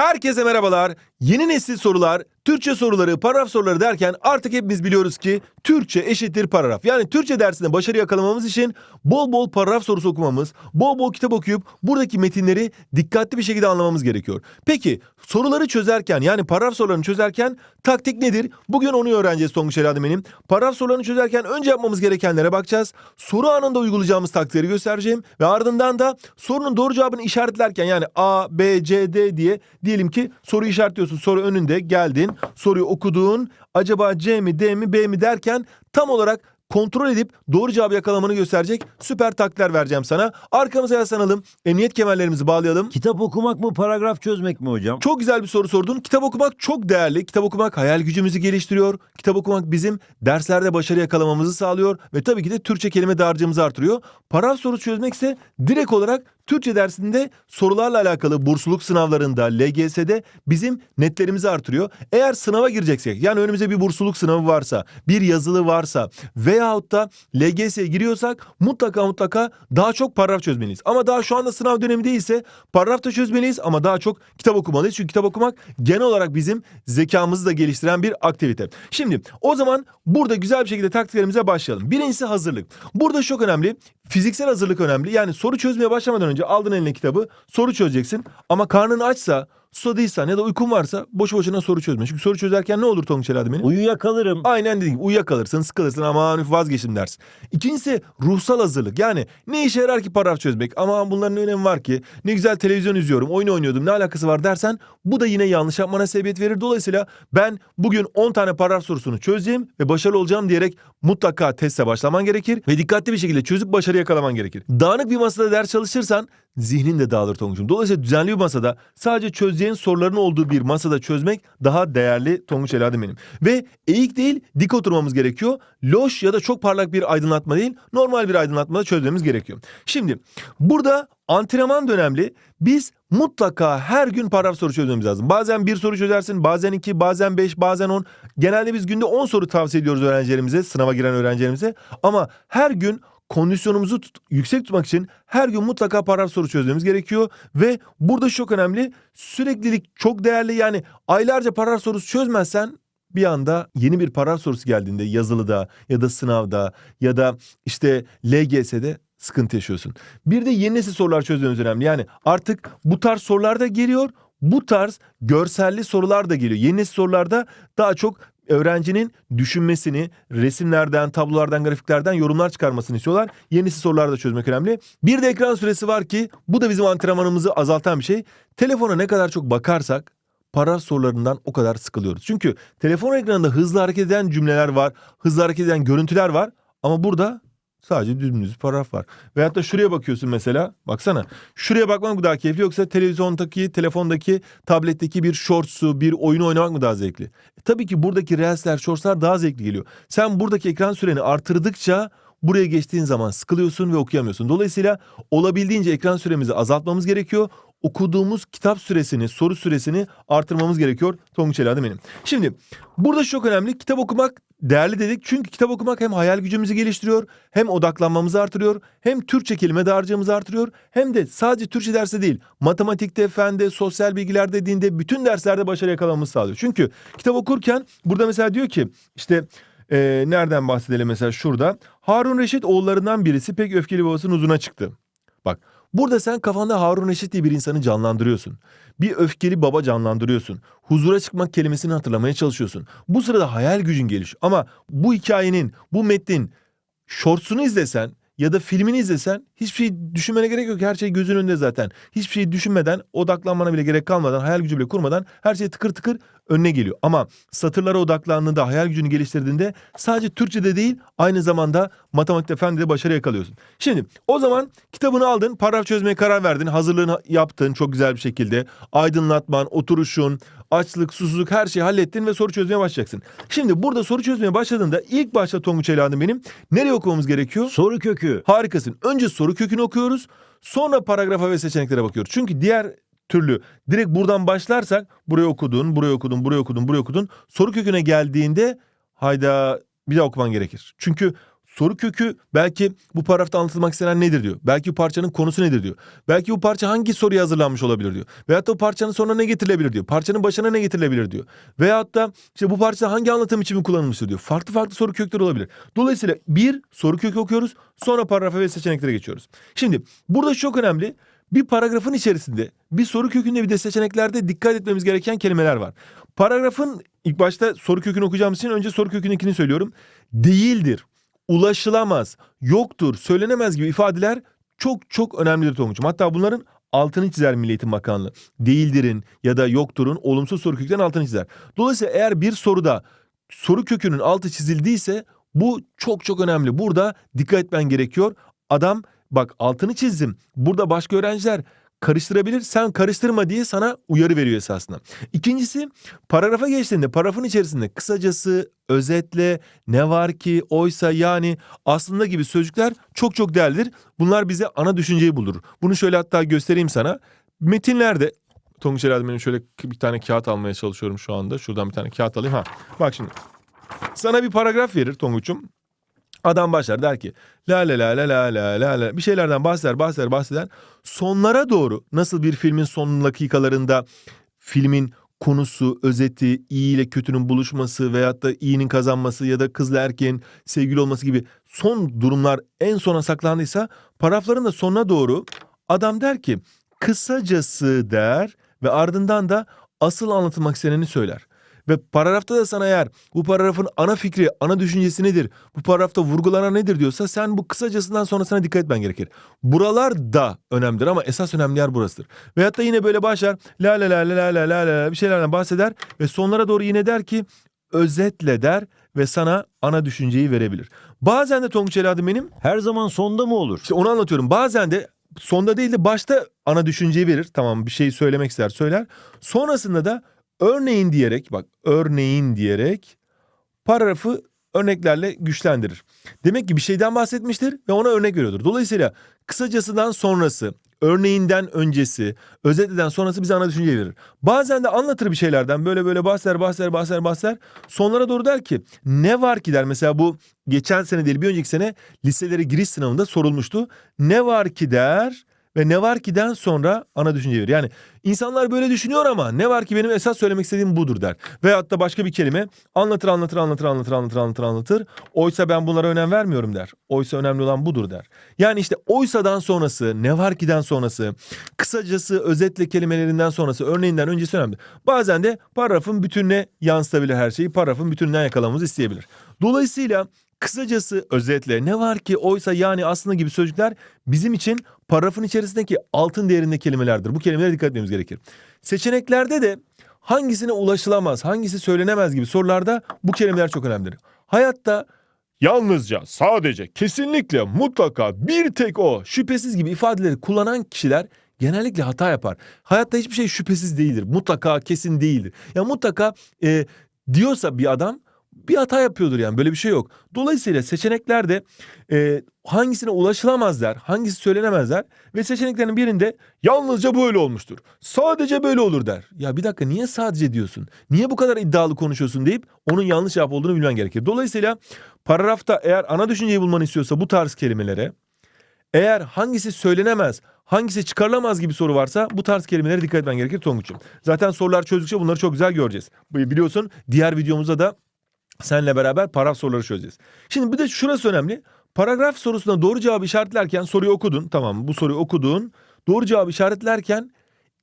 Herkese merhabalar. Yeni nesil sorular, Türkçe soruları, paragraf soruları derken artık hepimiz biliyoruz ki Türkçe eşittir paragraf. Yani Türkçe dersinde başarı yakalamamız için bol bol paragraf sorusu okumamız, bol bol kitap okuyup buradaki metinleri dikkatli bir şekilde anlamamız gerekiyor. Peki soruları çözerken yani paragraf sorularını çözerken taktik nedir? Bugün onu öğreneceğiz Tonguç Eladı benim. Paragraf sorularını çözerken önce yapmamız gerekenlere bakacağız. Soru anında uygulayacağımız taktikleri göstereceğim ve ardından da sorunun doğru cevabını işaretlerken yani A, B, C, D diye diyelim ki soruyu işaretliyorsun. Soru önünde geldin. Soruyu okudun. Acaba C mi, D mi, B mi derken tam olarak kontrol edip doğru cevabı yakalamanı gösterecek süper taktikler vereceğim sana. Arkamıza yaslanalım. Emniyet kemerlerimizi bağlayalım. Kitap okumak mı paragraf çözmek mi hocam? Çok güzel bir soru sordun. Kitap okumak çok değerli. Kitap okumak hayal gücümüzü geliştiriyor. Kitap okumak bizim derslerde başarı yakalamamızı sağlıyor ve tabii ki de Türkçe kelime dağarcığımızı artırıyor. Paragraf sorusu çözmek ise direkt olarak Türkçe dersinde sorularla alakalı bursluluk sınavlarında, LGS'de bizim netlerimizi artırıyor. Eğer sınava gireceksek yani önümüzde bir bursluluk sınavı varsa, bir yazılı varsa veyahut da LGS'ye giriyorsak mutlaka mutlaka daha çok paragraf çözmeliyiz. Ama daha şu anda sınav dönemi değilse paragraf da çözmeliyiz ama daha çok kitap okumalıyız. Çünkü kitap okumak genel olarak bizim zekamızı da geliştiren bir aktivite. Şimdi o zaman burada güzel bir şekilde taktiklerimize başlayalım. Birincisi hazırlık. Burada çok önemli. Fiziksel hazırlık önemli. Yani soru çözmeye başlamadan önce aldın eline kitabı soru çözeceksin. Ama karnın açsa, susadıysan ya da uykun varsa boşu boşuna soru çözme. Çünkü soru çözerken ne olur Tonguç Eladı benim? Uyuyakalırım. Aynen dediğim gibi uyuyakalırsın, sıkılırsın aman vazgeçtim dersin. İkincisi ruhsal hazırlık. Yani ne işe yarar ki paragraf çözmek? Ama bunların ne önemi var ki? Ne güzel televizyon izliyorum, oyun oynuyordum ne alakası var dersen bu da yine yanlış yapmana sebebiyet verir. Dolayısıyla ben bugün 10 tane paragraf sorusunu çözeceğim ve başarılı olacağım diyerek mutlaka teste başlaman gerekir ve dikkatli bir şekilde çözüp başarı yakalaman gerekir. Dağınık bir masada ders çalışırsan zihnin de dağılır Tonguç'um. Dolayısıyla düzenli bir masada sadece çözeceğin soruların olduğu bir masada çözmek daha değerli Tonguç Eladım benim. Ve eğik değil dik oturmamız gerekiyor. Loş ya da çok parlak bir aydınlatma değil normal bir aydınlatmada çözmemiz gerekiyor. Şimdi burada antrenman da önemli. Biz mutlaka her gün paragraf soru çözmemiz lazım. Bazen bir soru çözersin, bazen iki, bazen beş, bazen on. Genelde biz günde on soru tavsiye ediyoruz öğrencilerimize, sınava giren öğrencilerimize. Ama her gün kondisyonumuzu tut- yüksek tutmak için her gün mutlaka paragraf soru çözmemiz gerekiyor. Ve burada çok önemli süreklilik çok değerli yani aylarca paragraf sorusu çözmezsen bir anda yeni bir paragraf sorusu geldiğinde yazılıda ya da sınavda ya da işte LGS'de sıkıntı yaşıyorsun. Bir de yeni nesil sorular çözmemiz önemli. Yani artık bu tarz sorular da geliyor. Bu tarz görselli sorular da geliyor. Yeni nesil sorularda daha çok öğrencinin düşünmesini, resimlerden, tablolardan, grafiklerden yorumlar çıkarmasını istiyorlar. Yeni nesil sorular da çözmek önemli. Bir de ekran süresi var ki bu da bizim antrenmanımızı azaltan bir şey. Telefona ne kadar çok bakarsak paragraf sorularından o kadar sıkılıyoruz. Çünkü telefon ekranında hızlı hareket eden cümleler var, hızlı hareket eden görüntüler var ama burada sadece dümdüz paragraf var. Veyahut da şuraya bakıyorsun mesela, baksana. Şuraya bakmak mı daha keyifli yoksa televizyondaki, telefondaki, tabletteki bir shorts'u, bir oyunu oynamak mı daha zevkli? E, tabii ki buradaki reelsler, shorts'lar daha zevkli geliyor. Sen buradaki ekran süreni artırdıkça buraya geçtiğin zaman sıkılıyorsun ve okuyamıyorsun. Dolayısıyla olabildiğince ekran süremizi azaltmamız gerekiyor. Okuduğumuz kitap süresini, soru süresini artırmamız gerekiyor. Tonguç Eladı benim. Şimdi burada çok önemli. Kitap okumak değerli dedik. Çünkü kitap okumak hem hayal gücümüzü geliştiriyor, hem odaklanmamızı artırıyor, hem Türkçe kelime dağarcığımızı artırıyor, hem de sadece Türkçe dersi değil, matematikte, fende, sosyal bilgilerde, dinde, bütün derslerde başarı yakalamamızı sağlıyor. Çünkü kitap okurken burada mesela diyor ki işte ee, nereden bahsedelim mesela şurada. Harun Reşit oğullarından birisi pek öfkeli babasının huzuruna çıktı. Bak burada sen kafanda Harun Reşit diye bir insanı canlandırıyorsun. Bir öfkeli baba canlandırıyorsun. Huzura çıkmak kelimesini hatırlamaya çalışıyorsun. Bu sırada hayal gücün gelişiyor. Ama bu hikayenin, bu metnin shortsunu izlesen ya da filmini izlesen hiçbir şey düşünmene gerek yok. Her şey gözün önünde zaten. Hiçbir şey düşünmeden, odaklanmana bile gerek kalmadan, hayal gücü bile kurmadan her şey tıkır tıkır önüne geliyor. Ama satırlara odaklandığında, hayal gücünü geliştirdiğinde sadece Türkçe'de değil aynı zamanda matematikte, fende de başarı yakalıyorsun. Şimdi o zaman kitabını aldın, paragraf çözmeye karar verdin, hazırlığını yaptın çok güzel bir şekilde. Aydınlatman, oturuşun, açlık, susuzluk her şeyi hallettin ve soru çözmeye başlayacaksın. Şimdi burada soru çözmeye başladığında ilk başta Tonguç Elhan'ım benim nereye okumamız gerekiyor? Soru kökü. Harikasın. Önce soru kökünü okuyoruz. Sonra paragrafa ve seçeneklere bakıyoruz. Çünkü diğer türlü direkt buradan başlarsak buraya okudun, buraya okudun, buraya okudun, buraya okudun. Soru köküne geldiğinde hayda bir daha okuman gerekir. Çünkü soru kökü belki bu paragrafta anlatılmak istenen nedir diyor. Belki bu parçanın konusu nedir diyor. Belki bu parça hangi soruya hazırlanmış olabilir diyor. Veyahut da bu parçanın sonuna ne getirilebilir diyor. Parçanın başına ne getirilebilir diyor. Veyahut da işte bu parça hangi anlatım biçimi kullanılmıştır diyor. Farklı farklı soru kökleri olabilir. Dolayısıyla bir soru kökü okuyoruz sonra paragrafa ve seçeneklere geçiyoruz. Şimdi burada çok önemli bir paragrafın içerisinde bir soru kökünde bir de seçeneklerde dikkat etmemiz gereken kelimeler var. Paragrafın ilk başta soru kökünü okuyacağımız için önce soru kökündekini söylüyorum. Değildir, ulaşılamaz, yoktur, söylenemez gibi ifadeler çok çok önemlidir Tonguç'um. Hatta bunların altını çizer Milli Eğitim Bakanlığı. Değildirin ya da yokturun olumsuz soru köklerin altını çizer. Dolayısıyla eğer bir soruda soru kökünün altı çizildiyse bu çok çok önemli. Burada dikkat etmen gerekiyor. Adam bak altını çizdim. Burada başka öğrenciler karıştırabilir. Sen karıştırma diye sana uyarı veriyor esasında. İkincisi paragrafa geçtiğinde paragrafın içerisinde kısacası, özetle, ne var ki, oysa yani aslında gibi sözcükler çok çok değerlidir. Bunlar bize ana düşünceyi bulur. Bunu şöyle hatta göstereyim sana. Metinlerde Tonguç herhalde benim şöyle bir tane kağıt almaya çalışıyorum şu anda. Şuradan bir tane kağıt alayım. Ha. Bak şimdi. Sana bir paragraf verir Tonguç'um. Adam başlar der ki la la la la la la la la bir şeylerden bahseder bahseder bahseder. Sonlara doğru nasıl bir filmin son dakikalarında filmin konusu, özeti, iyi ile kötünün buluşması veyahut da iyinin kazanması ya da kızla erkeğin sevgili olması gibi son durumlar en sona saklandıysa paragrafların da sonuna doğru adam der ki kısacası der ve ardından da asıl anlatılmak isteneni söyler. Ve paragrafta da sana eğer bu paragrafın ana fikri, ana düşüncesi nedir? Bu paragrafta vurgulanan nedir diyorsa sen bu kısacasından sonrasına dikkat etmen gerekir. Buralar da önemlidir ama esas önemli yer burasıdır. Veyahut da yine böyle başlar la la la la la la la la bir şeylerden bahseder ve sonlara doğru yine der ki özetle der ve sana ana düşünceyi verebilir. Bazen de Tonguç Eladım benim Her zaman sonda mı olur? işte onu anlatıyorum. Bazen de sonda değil de başta ana düşünceyi verir. Tamam bir şey söylemek ister söyler. Sonrasında da örneğin diyerek bak örneğin diyerek paragrafı örneklerle güçlendirir. Demek ki bir şeyden bahsetmiştir ve ona örnek veriyordur. Dolayısıyla kısacasından sonrası, örneğinden öncesi, özetleden sonrası bize ana düşünceyi verir. Bazen de anlatır bir şeylerden böyle böyle bahseder bahseder bahseder bahseder. Sonlara doğru der ki ne var ki der. Mesela bu geçen sene değil bir önceki sene liselere giriş sınavında sorulmuştu. Ne var ki der ve ne var ki'den sonra ana düşünceyi verir. Yani insanlar böyle düşünüyor ama ne var ki benim esas söylemek istediğim budur der. Veyahut da başka bir kelime anlatır anlatır anlatır anlatır anlatır anlatır anlatır. Oysa ben bunlara önem vermiyorum der. Oysa önemli olan budur der. Yani işte oysadan sonrası, ne var ki'den sonrası, kısacası özetle kelimelerinden sonrası, örneğinden öncesi önemli. Bazen de paragrafın bütününe yansıtabilir her şeyi. Paragrafın bütününden yakalamamızı isteyebilir. Dolayısıyla kısacası özetle ne var ki oysa yani aslında gibi sözcükler bizim için paragrafın içerisindeki altın değerinde kelimelerdir. Bu kelimelere dikkat etmemiz gerekir. Seçeneklerde de hangisine ulaşılamaz, hangisi söylenemez gibi sorularda bu kelimeler çok önemlidir. Hayatta yalnızca, sadece, kesinlikle, mutlaka, bir tek o, şüphesiz gibi ifadeleri kullanan kişiler genellikle hata yapar. Hayatta hiçbir şey şüphesiz değildir. Mutlaka, kesin değildir. Ya mutlaka e, diyorsa bir adam bir hata yapıyordur yani böyle bir şey yok. Dolayısıyla seçeneklerde e, hangisine ulaşılamaz der, hangisi söylenemez der ve seçeneklerin birinde yalnızca böyle olmuştur. Sadece böyle olur der. Ya bir dakika niye sadece diyorsun? Niye bu kadar iddialı konuşuyorsun deyip onun yanlış cevap olduğunu bilmen gerekir. Dolayısıyla paragrafta eğer ana düşünceyi bulmanı istiyorsa bu tarz kelimelere eğer hangisi söylenemez, hangisi çıkarılamaz gibi soru varsa bu tarz kelimelere dikkat etmen gerekir Tonguç'um. Zaten sorular çözdükçe bunları çok güzel göreceğiz. Biliyorsun diğer videomuzda da Seninle beraber paragraf soruları çözeceğiz. Şimdi bir de şurası önemli. Paragraf sorusuna doğru cevabı işaretlerken soruyu okudun. Tamam bu soruyu okudun. Doğru cevabı işaretlerken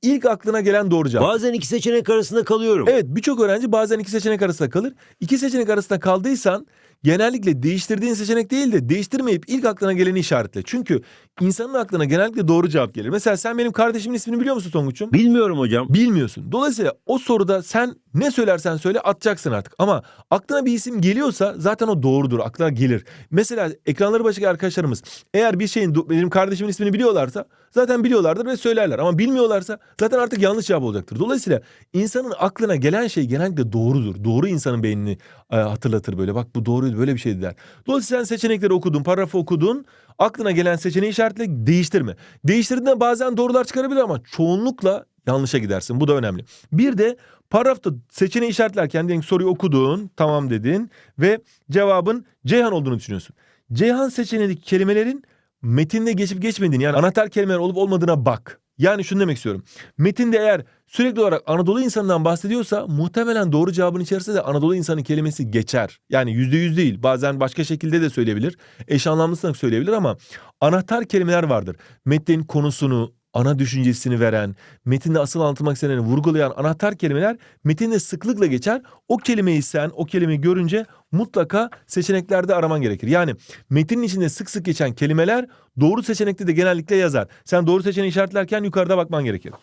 ilk aklına gelen doğru cevap. Bazen iki seçenek arasında kalıyorum. Evet birçok öğrenci bazen iki seçenek arasında kalır. İki seçenek arasında kaldıysan genellikle değiştirdiğin seçenek değil de değiştirmeyip ilk aklına geleni işaretle. Çünkü insanın aklına genellikle doğru cevap gelir. Mesela sen benim kardeşimin ismini biliyor musun Tonguç'um? Bilmiyorum hocam. Bilmiyorsun. Dolayısıyla o soruda sen ne söylersen söyle atacaksın artık. Ama aklına bir isim geliyorsa zaten o doğrudur. Aklına gelir. Mesela ekranları başındaki arkadaşlarımız eğer bir şeyin benim kardeşimin ismini biliyorlarsa zaten biliyorlardır ve söylerler. Ama bilmiyorlarsa zaten artık yanlış cevap olacaktır. Dolayısıyla insanın aklına gelen şey genellikle doğrudur. Doğru insanın beynini e, hatırlatır böyle. Bak bu doğruydu böyle bir şeydi der. Dolayısıyla sen seçenekleri okudun, paragrafı okudun. Aklına gelen seçeneği işaretle değiştirme. Değiştirdiğinde bazen doğrular çıkarabilir ama çoğunlukla yanlışa gidersin. Bu da önemli. Bir de paragrafta seçeneği işaretlerken diyelim soruyu okudun, tamam dedin ve cevabın Ceyhan olduğunu düşünüyorsun. Ceyhan seçeneğindeki kelimelerin metinde geçip geçmediğini yani anahtar kelimeler olup olmadığına bak. Yani şunu demek istiyorum. Metinde eğer sürekli olarak Anadolu insanından bahsediyorsa muhtemelen doğru cevabın içerisinde de Anadolu insanı kelimesi geçer. Yani yüzde yüz değil. Bazen başka şekilde de söyleyebilir. Eş anlamlısına söyleyebilir ama anahtar kelimeler vardır. Metnin konusunu, ana düşüncesini veren, metinde asıl anlatılmak isteneni vurgulayan anahtar kelimeler metinde sıklıkla geçer. O kelimeyi sen, o kelimeyi görünce mutlaka seçeneklerde araman gerekir. Yani metnin içinde sık sık geçen kelimeler doğru seçenekte de genellikle yazar. Sen doğru seçeneği işaretlerken yukarıda bakman gerekir.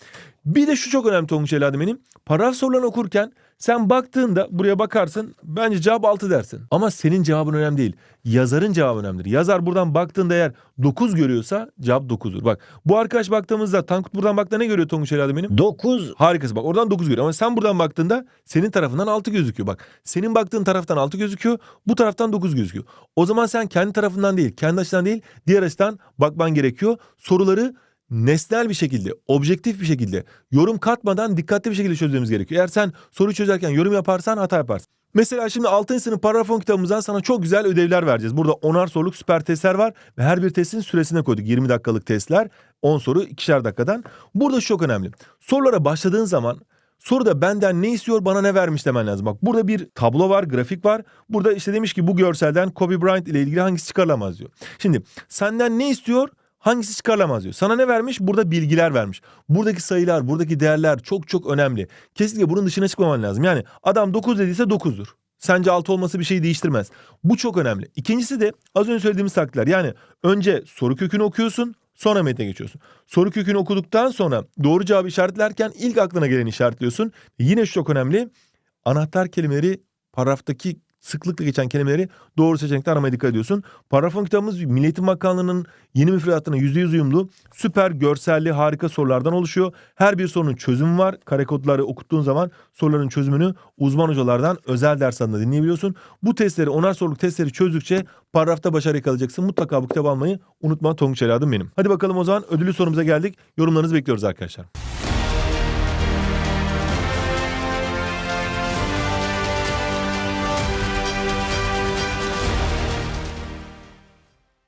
Bir de şu çok önemli Tonguç Eladım benim. Paragraf sorularını okurken sen baktığında buraya bakarsın bence cevap 6 dersin. Ama senin cevabın önemli değil. Yazarın cevabı önemlidir. Yazar buradan baktığında eğer 9 görüyorsa cevap 9'dur. Bak bu arkadaş baktığımızda Tankut buradan baktığında ne görüyor Tonguç Eladım benim? 9 Harikası bak oradan 9 görüyor ama sen buradan baktığında senin tarafından 6 gözüküyor bak. Senin baktığın taraftan 6 gözüküyor bu taraftan 9 gözüküyor. O zaman sen kendi tarafından değil kendi açıdan değil diğer açıdan bakman gerekiyor. Soruları nesnel bir şekilde, objektif bir şekilde, yorum katmadan dikkatli bir şekilde çözmemiz gerekiyor. Eğer sen soru çözerken yorum yaparsan hata yaparsın. Mesela şimdi 6. sınıf paragraf 10 kitabımızdan sana çok güzel ödevler vereceğiz. Burada 10'ar soruluk süper testler var ve her bir testin süresine koyduk. 20 dakikalık testler, 10 soru 2'şer dakikadan. Burada şu çok önemli. Sorulara başladığın zaman soruda benden ne istiyor bana ne vermiş demen lazım. Bak burada bir tablo var, grafik var. Burada işte demiş ki bu görselden Kobe Bryant ile ilgili hangisi çıkarılamaz diyor. Şimdi senden ne istiyor? Hangisi çıkarılamaz diyor. Sana ne vermiş? Burada bilgiler vermiş. Buradaki sayılar, buradaki değerler çok çok önemli. Kesinlikle bunun dışına çıkmaman lazım. Yani adam 9 dediyse 9'dur. Sence 6 olması bir şey değiştirmez. Bu çok önemli. İkincisi de az önce söylediğimiz taktikler. Yani önce soru kökünü okuyorsun, sonra metne geçiyorsun. Soru kökünü okuduktan sonra doğru cevabı işaretlerken ilk aklına geleni işaretliyorsun. Yine şu çok önemli. Anahtar kelimeleri paragraftaki sıklıkla geçen kelimeleri doğru seçenekte aramaya dikkat ediyorsun. Paragrafon kitabımız Milli Eğitim Bakanlığı'nın yeni müfredatına %100 uyumlu süper görselli harika sorulardan oluşuyor. Her bir sorunun çözümü var. Kare kodları okuttuğun zaman soruların çözümünü uzman hocalardan özel ders adına dinleyebiliyorsun. Bu testleri onar soruluk testleri çözdükçe paragrafta başarı yakalayacaksın. Mutlaka bu kitabı almayı unutma Tonguç Eladım benim. Hadi bakalım o zaman ödüllü sorumuza geldik. Yorumlarınızı bekliyoruz arkadaşlar.